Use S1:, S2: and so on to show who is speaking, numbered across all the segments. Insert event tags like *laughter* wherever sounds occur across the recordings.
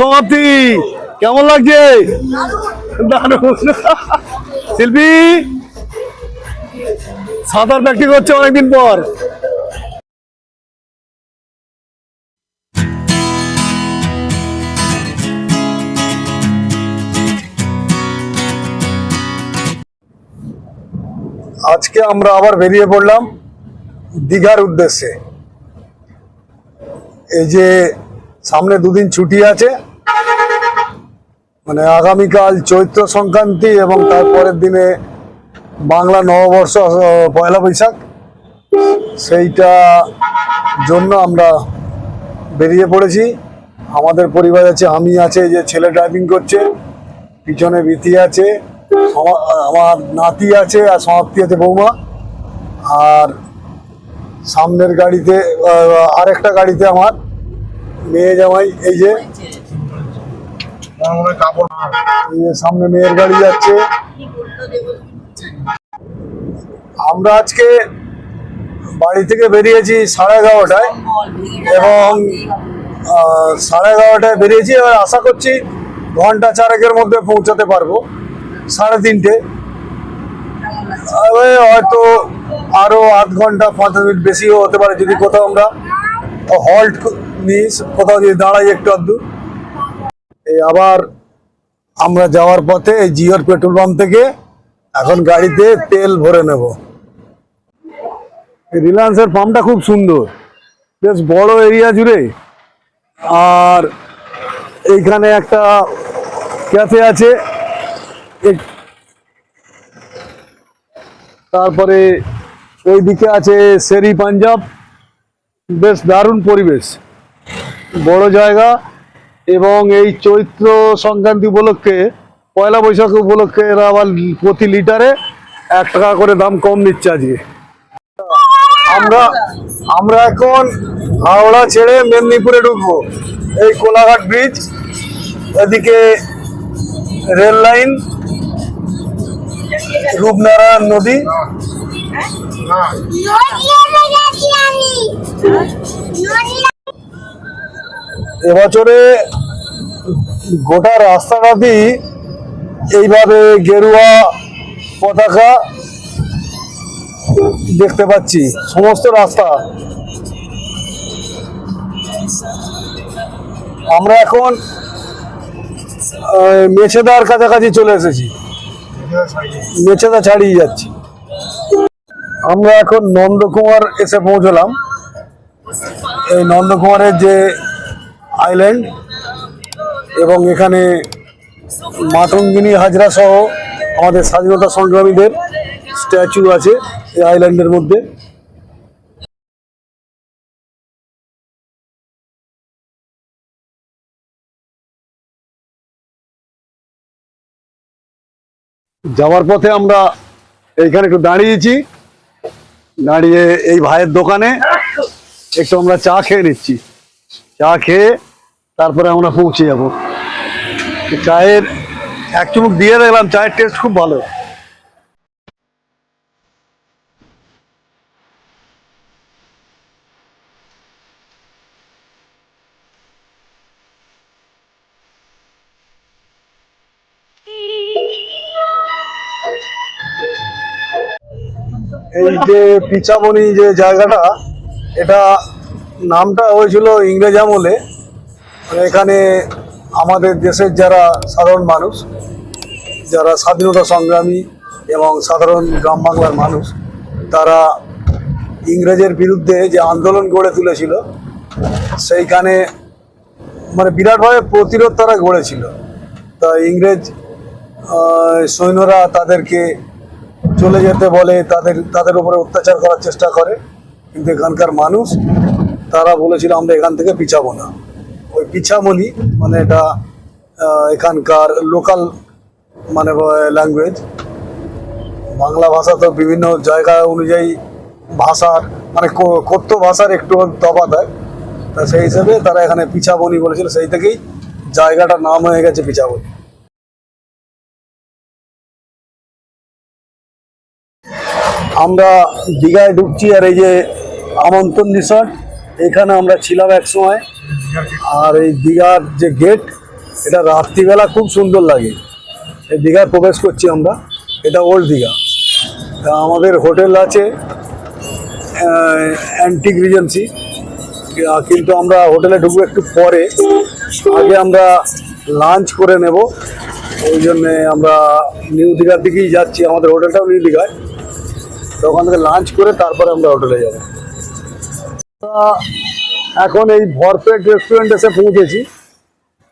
S1: সমাপ্তি, কেমন লাগছে? শিল্পী, সাঁতার প্র্যাকটিস করছে অনেকদিন পর। আজকে আমরা আবার বেরিয়ে পড়লাম দীঘার উদ্দেশ্যে। এই যে সামনে দুদিন ছুটি আছে মানে আগামীকাল চৈত্র সংক্রান্তি এবং তারপরের দিনে বাংলা নববর্ষ, পয়লা বৈশাখ, সেইটা জন্য আমরা বেরিয়ে পড়েছি। আমাদের পরিবার আছে, আমি আছে যে ছেলে ড্রাইভিং করছে, পিছনে রীতি আছে আমা- আমার নাতি আছে আর সমাপ্তি আছে বৌমা। আর সামনের গাড়িতে আরেকটা গাড়িতে আমার মেয়ে জামাই, এই যে এই যে সামনে মেয়ের গাড়ি যাচ্ছে। আমরা আজকে বাড়ি থেকে বেরিয়েছি সাড়ে এগারোটায় এবং সাড়ে এগারোটায় বেরিয়েছি। এবার আশা করছি ঘণ্টা চারেকের মধ্যে পৌঁছাতে পারব, সাড়ে তিনটে। হয়তো আরও আধ ঘণ্টা, পাঁচ মিনিট বেশিও হতে পারে যদি কোথাও আমরা হল্ট নিই, কোথাও যদি দাঁড়াই একটু আধটু। এই আবার আমরা যাওয়ার পথে এই জিওর পেট্রোল পাম্প থেকে এখন গাড়িতে তেল ভরে নেব। রিলায়েন্সের পাম্পটা খুব সুন্দর। বেশ বড় এরিয়া জুড়ে। আর এইখানে একটা ক্যাফে আছে। তারপরে ওই দিকে আছে শেরি পাঞ্জাব। বেশ দারুণ পরিবেশ। বড় জায়গা এবং এই চৈত্র সংক্রান্তি উপলক্ষে, পয়লা বৈশাখ উপলক্ষে এরা আবার প্রতি লিটারে এক টাকা করে দাম কম নিচ্ছে আজকে। আমরা আমরা এখন হাওড়া ছেড়ে মেদিনীপুরে ঢুকবো। এই কোলাঘাট ব্রিজ, এদিকে রেল লাইন, রূপনারায়ণ নদী এবছরে গোটা রাস্তাটাতেই এইভাবে গেরুয়া পতাকা দেখতে পাচ্ছি, সমস্ত রাস্তা। আমরা এখন মেছেদার কাছাকাছি চলে এসেছি। মেছেদা ছাড়িয়ে যাচ্ছি। আমরা এখন নন্দকুমার এসে পৌঁছলাম। এই নন্দকুমারের যে আইল্যান্ড এবং এখানে মাতঙ্গিনী হাজরা সহ আমাদের স্বাধীনতা সংগ্রামীদের স্ট্যাচু আছে এই আইল্যান্ডের মধ্যে। যাওয়ার পথে আমরা এইখানে একটু দাঁড়িয়েছি। দাঁড়িয়ে এই ভাইয়ের দোকানে একটু আমরা চা খেয়ে নিচ্ছি। চা খেয়ে তারপরে আমরা পৌঁছে যাব। চায়ের এক চুমুক দিয়ে দেখলাম, চায়ের টেস্ট খুব ভালো। এই যে পিচামণি যে জায়গাটা, এটা নামটা হয়েছিল ইংরেজ আমলে। মানে এখানে আমাদের দেশের যারা সাধারণ মানুষ, যারা স্বাধীনতা সংগ্রামী এবং সাধারণ গ্রাম বাংলার মানুষ, তারা ইংরেজের বিরুদ্ধে যে আন্দোলন গড়ে তুলেছিল, সেইখানে মানে বিরাটভাবে প্রতিরোধ তারা গড়েছিল। তা ইংরেজ সৈন্যরা তাদেরকে চলে যেতে বলে তাদের তাদের উপরে অত্যাচার করার চেষ্টা করে, কিন্তু এখানকার মানুষ, তারা বলেছিল আমরা এখান থেকে পিছাবো না। ওই পিছামণি মানে এটা এখানকার লোকাল মানে ল্যাঙ্গুয়েজ বাংলা ভাষা তো বিভিন্ন জায়গা অনুযায়ী ভাষার মানে কথ্য ভাষার একটু তফাৎ হয়। তা সেই হিসেবে তারা এখানে পিছাবনি বলেছিল, সেই থেকেই জায়গাটার নাম হয়ে গেছে পিছাবনি। আমরা দীঘায় ঢুকছি আর এই যে আমন্ত্রণ রিসর্ট, এখানে আমরা ছিলাম এক সময়। আর এই দীঘার যে গেট এটা রাত্রিবেলা খুব সুন্দর লাগে। এই দীঘায় প্রবেশ করছি আমরা। এটা ওল্ড দীঘা। তা আমাদের হোটেল আছে অ্যান্টিক রিজেন্সি কিন্তু আমরা হোটেলে ঢুকবো একটু পরে। আগে আমরা লাঞ্চ করে নেব। ওই জন্যে আমরা নিউ দীঘার দিকেই যাচ্ছি। আমাদের হোটেলটাও নিউ দীঘায়। তো ওখান থেকে লাঞ্চ করে তারপরে আমরা হোটেলে যাব। এখন এই ভরপেট রেস্টুরেন্ট এসে পৌঁছেছি।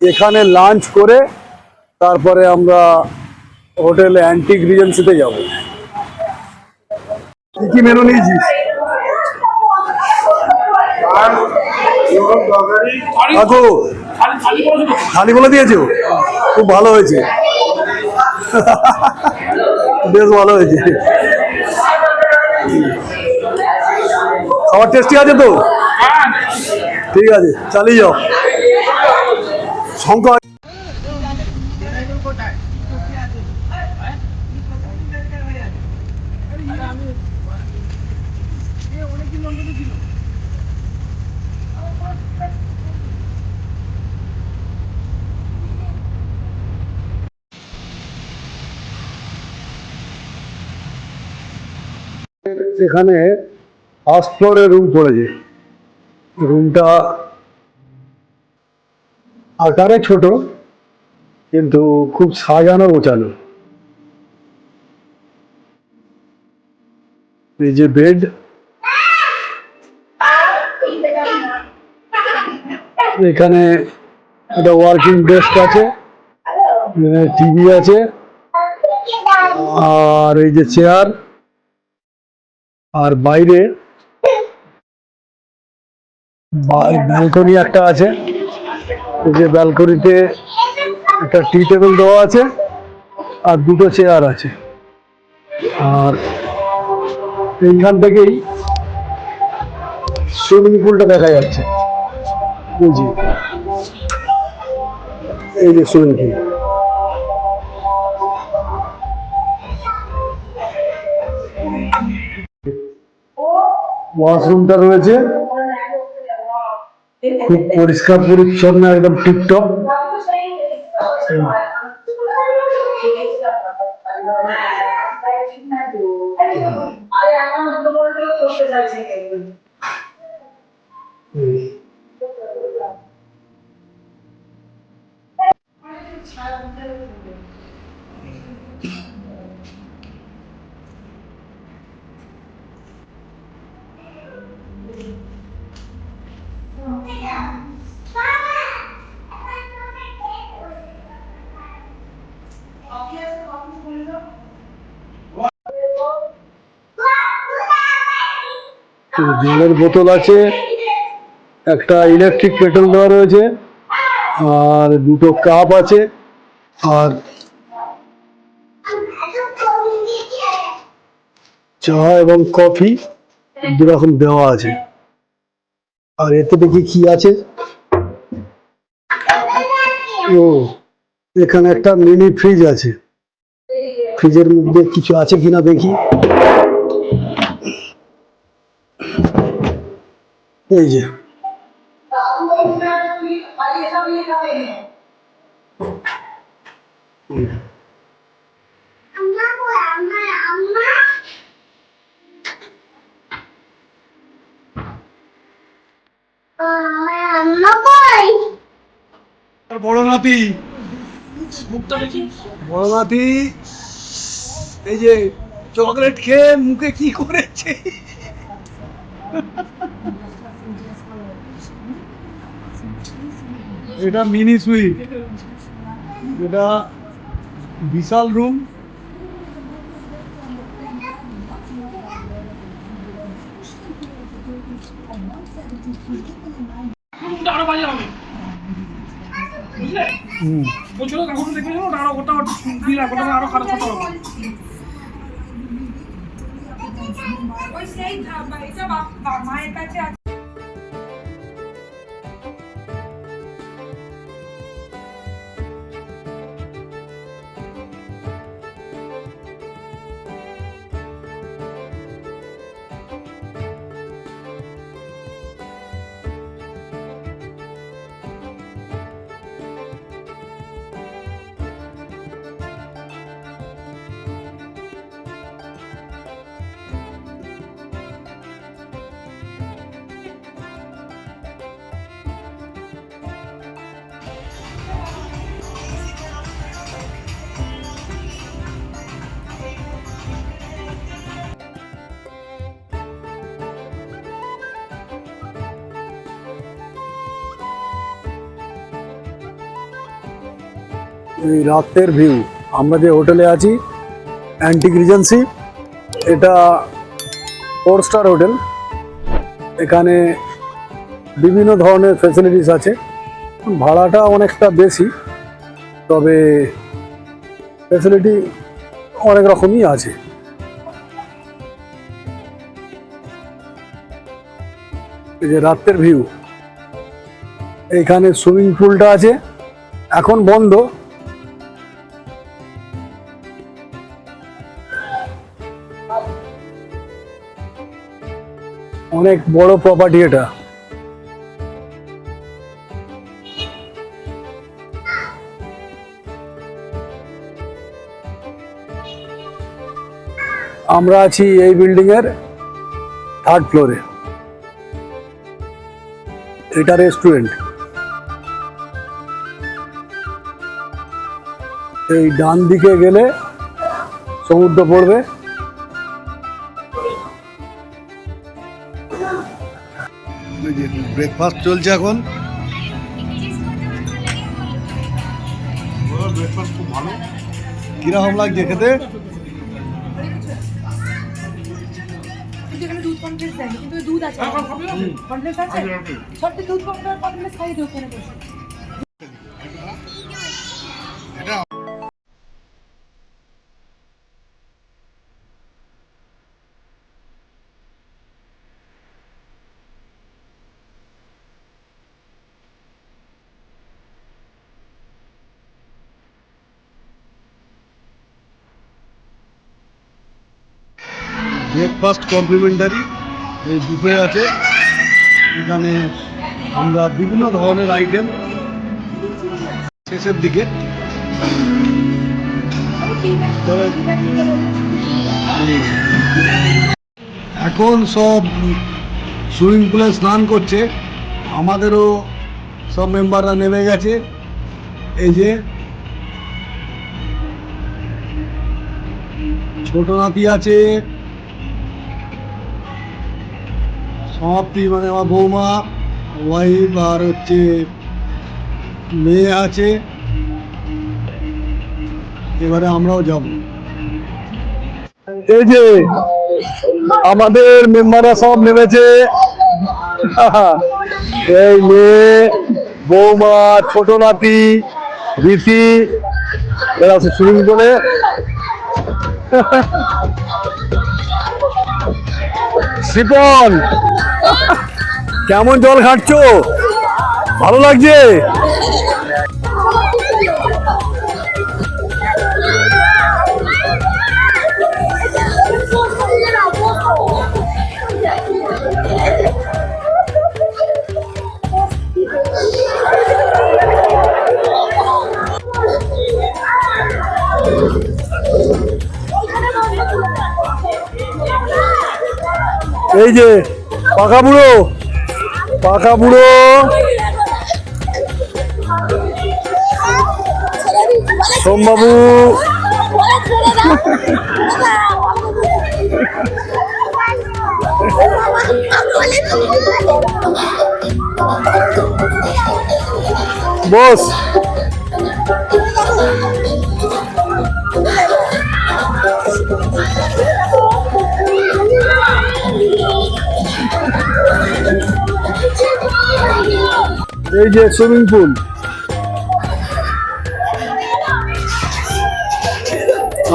S1: এখানে লাঞ্চ করে তারপরে আমরা হোটেলে অ্যান্টিক রিজেন্সিতে যাব। কি কি মেনু নিয়েছিস? খালি বলে দিয়েছ খুব ভালো হয়েছে। বেশ ভালো হয়েছে। খাবার টেস্টি আছে তো? ঠিক আছে চালিয়ে যাও। শঙ্কর। এখানে ফার্স্ট ফ্লোরে রুম পড়েছে রুমটা আকারে ছোট, কিন্তু খুব সাজানো গোছানো। এই যে বেড এখানে একটা ওয়ার্কিং ডেস্ক আছে টিভি আছে, আর এই যে চেয়ার আর বাইরে ব্যালকনি একটা আছে। এই যে ব্যালকনিতে একটা টি টেবিল দেওয়া আছে আর দুটো চেয়ার আছে। আর এইখান থেকেই সুইমিং পুলটা দেখা যাচ্ছে। বুঝি এই যে সুইমিং পুল। ওয়াশরুমটা রয়েছে। খুব পরিষ্কার পরিচ্ছন্ন একদম টিপটপ। জলের বোতল আছে, একটা ইলেকট্রিক কেটল দেওয়া রয়েছে, আর দুটো কাপ আছে, আর চা এবং কফি দুরকম দেওয়া আছে। আর এতে দেখি কি আছে। ও, এখানে একটা মিনি ফ্রিজ আছে। ফ্রিজের মধ্যে কিছু আছে কিনা দেখি। এই যে।
S2: আম্মা
S1: বড় নাতি। বড় নাতি এই যে চকলেট খেয়ে মুখে কি করেছে? এটা মিনি সুইট এটা বিশাল রুম
S3: রুমটা আরও বাজে হবে। বুঝলে? বলছিল তখন দেখবে ওটা আরও ওটা দিলা ওটা আরও খারাপ হতে হবে।
S4: ওই সেই মায়ের কাছে
S1: এই রাতের ভিউ। আমরা যে হোটেলে আছি অ্যান্টিক রিজেন্সি এটা ফোর স্টার হোটেল। এখানে বিভিন্ন ধরনের ফেসিলিটিস আছে। ভাড়াটা অনেকটা বেশি, তবে ফেসিলিটি অনেক রকমই আছে। এই যে রাতের ভিউ। এইখানে সুইমিং পুলটা আছে। এখন বন্ধ। অনেক বড় প্রপার্টি এটা। আমরা আছি এই বিল্ডিং এর থার্ড ফ্লোরে এটা রেস্টুরেন্ট এই ডান দিকে গেলে সমুদ্র পড়বে। ব্রেকফাস্ট চলছে এখন। ব্রেকফাস্ট খুব ভালো। কীরকম লাগছে খেতে?
S4: দুধ কমপ্লেক্স দেয়নি কিন্তু দুধ আছে।
S1: ব্রেকফাস্ট কমপ্লিমেন্টারি এই বুফে আছে। এখানে আমরা বিভিন্ন ধরনের আইটেম শেষের দিকে। এখন সব সুইমিং পুলে স্নান করছে। আমাদেরও সব মেম্বাররা নেমে গেছে। এই যে ছোট নাতি আছে সমাপ্তি মানে আমার বৌমা ওয়াইফ আর হচ্ছে মেয়ে আছে। এবারে আমরাও যাব। এই যে আমাদের মেম্বাররা সব নেমেছে। এই মেয়ে, বৌমা, ছোট নাতি, রীতি, এরা সুইমিং করে শিপন! কেমন জল ঘাটছো? ভালো লাগছে? এই যে পাকা বুড়ো। পাকা বুড়ো। সোমবাবু। বস। এই যে সুইমিং পুল।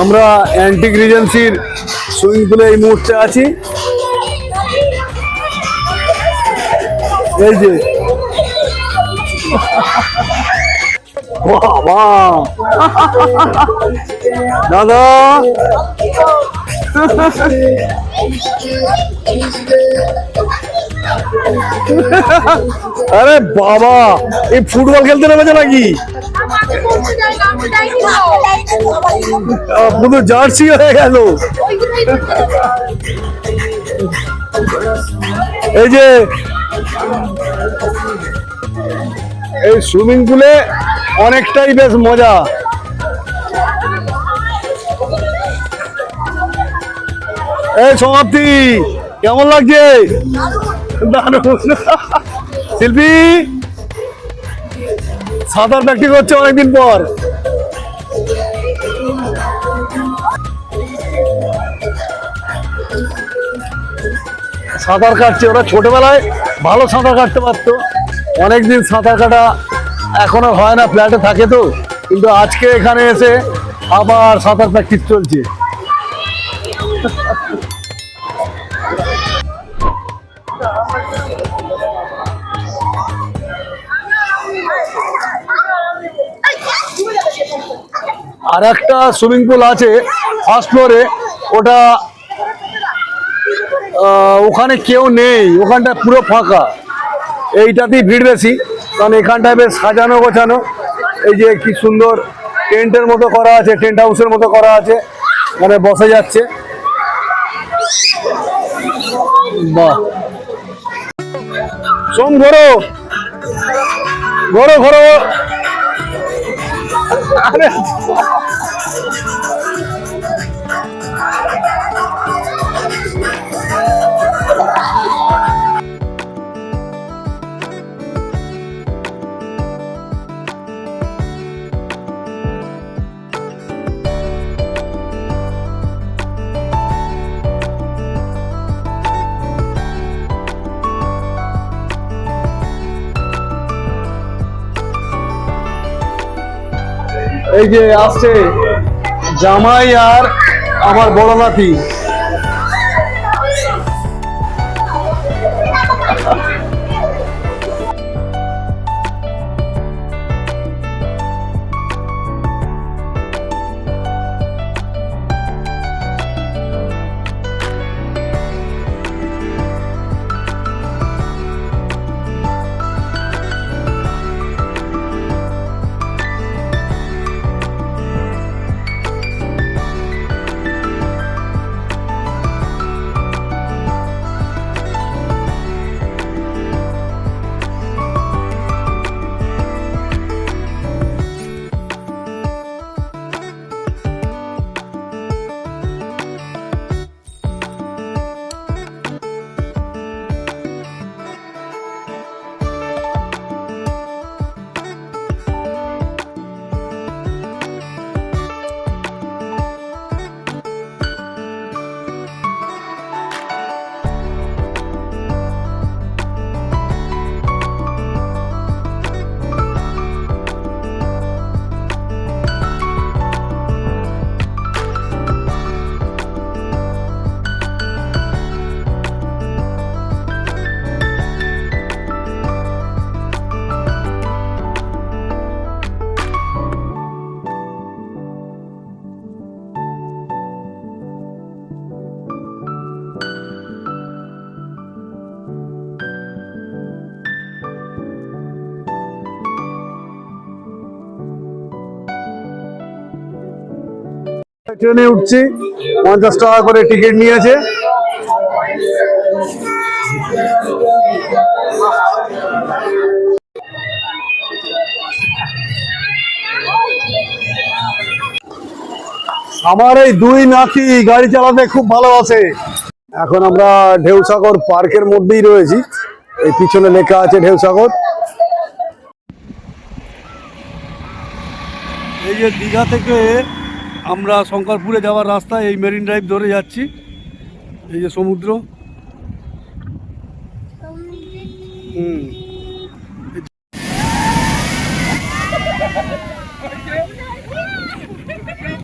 S1: আমরা অ্যান্টিক রিজেন্সির সুইমিং পুলে এই মুহূর্তে আছি। এই যে। দাদা। *laughs* আরে বাবা, এই ফুটবল খেলতে নেমেছে নাকি? পুরো জার্সি হয়ে গেল। এই যে, এই সুইমিং পুলে অনেকটাই বেশ মজা। এই সমাপ্তি, কেমন লাগছে? শিল্পী, সাঁতার প্র্যাকটিস করছে অনেকদিন পর। সাঁতার কাটছে, ওরা ছোটবেলায় ভালো সাঁতার কাটতে পারতো। অনেকদিন সাঁতার কাটা এখনও হয় না ফ্ল্যাটে থাকে তো। কিন্তু আজকে এখানে এসে আবার সাঁতার প্র্যাকটিস চলছে। আর একটা সুইমিং পুল আছে ফার্স্ট ফ্লোরে ওটা ওখানে কেউ নেই, ওখানটা পুরো ফাঁকা। এইটাতেই ভিড় বেশি, কারণ এখানটায় বেশ সাজানো গোছানো। এই যে কি সুন্দর টেন্টের মতো করা আছে, টেন্ট হাউসের মতো করা আছে মানে বসে যাচ্ছে। বাহ। সোম ঘোরো। ঘোরো ঘোরো। আরে এই যে আসছে জামাই আর আমার বড় নাতি। ট্রেনে উঠছি, পঞ্চাশ টাকা করে টিকিট নিয়েছে। আমার এই দুই নাতি গাড়ি চালাতে খুব ভালোবাসে। এখন আমরা ঢেউসাগর পার্কের মধ্যেই রয়েছি। এই পিছনে লেখা আছে ঢেউসাগর। এই যে দীঘা থেকে আমরা শঙ্করপুরে যাওয়ার রাস্তা এই মেরিন ড্রাইভ ধরে যাচ্ছি এই যে সমুদ্র। হুম।